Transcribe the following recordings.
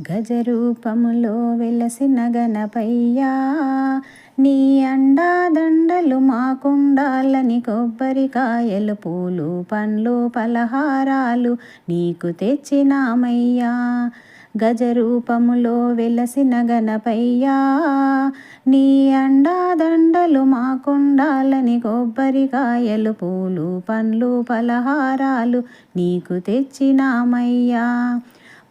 గజరూపములో వెలసిన గణపయ్యా నీ అండాదండలు మాకుండాలని కొబ్బరికాయలు పూలు పండ్లు పలహారాలు నీకు తెచ్చినామయ్యా. గజరూపములో వెలసిన గణపయ్యా నీ అండాదండలు మాకుండాలని కొబ్బరికాయలు పూలు పండ్లు పలహారాలు నీకు తెచ్చినామయ్యా.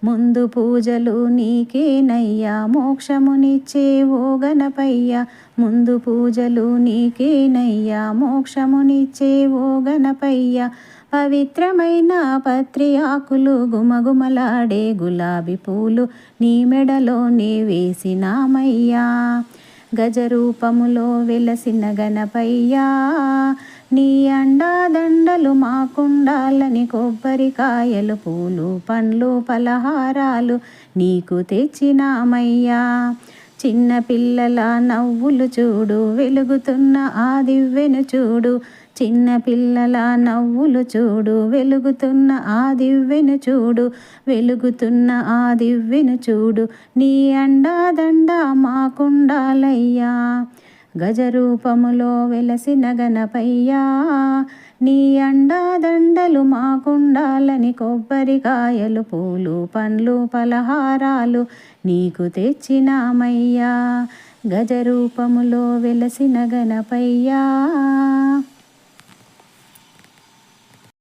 ముందు పూజలు నీకేనయ్యా మోక్షమునిచ్చే ఓ గణపయ్య. ముందు పూజలు నీకేనయ్యా మోక్షమునిచ్చే ఓ గణపయ్య. పవిత్రమైన పత్రి ఆకులు గుమగుమలాడే గులాబీ పూలు నీ మెడలోనే వేసినామయ్యా. గజరూపములో వెలసిన గణపయ్యా నీ అండాదండలు మాకుండాలని కొబ్బరికాయలు పూలు పండ్లు పలహారాలు నీకు తెచ్చినామయ్యా. చిన్న పిల్లల నవ్వులు చూడు వెలుగుతున్న ఆ దివ్వెను చూడు. చిన్న పిల్లల నవ్వులు చూడు వెలుగుతున్న ఆ దివ్వెను చూడు. వెలుగుతున్న ఆ దివ్వెను చూడు. నీ అండాదండ మాకుండాలయ్యా. గజరూపములో వెలసిన గణపయ్యా నీ అండాదండలు మాకుండాలని కొబ్బరికాయలు పూలు పండ్లు పలహారాలు నీకు తెచ్చినామయ్యా. గజరూపములో వెలసిన గణపయ్యా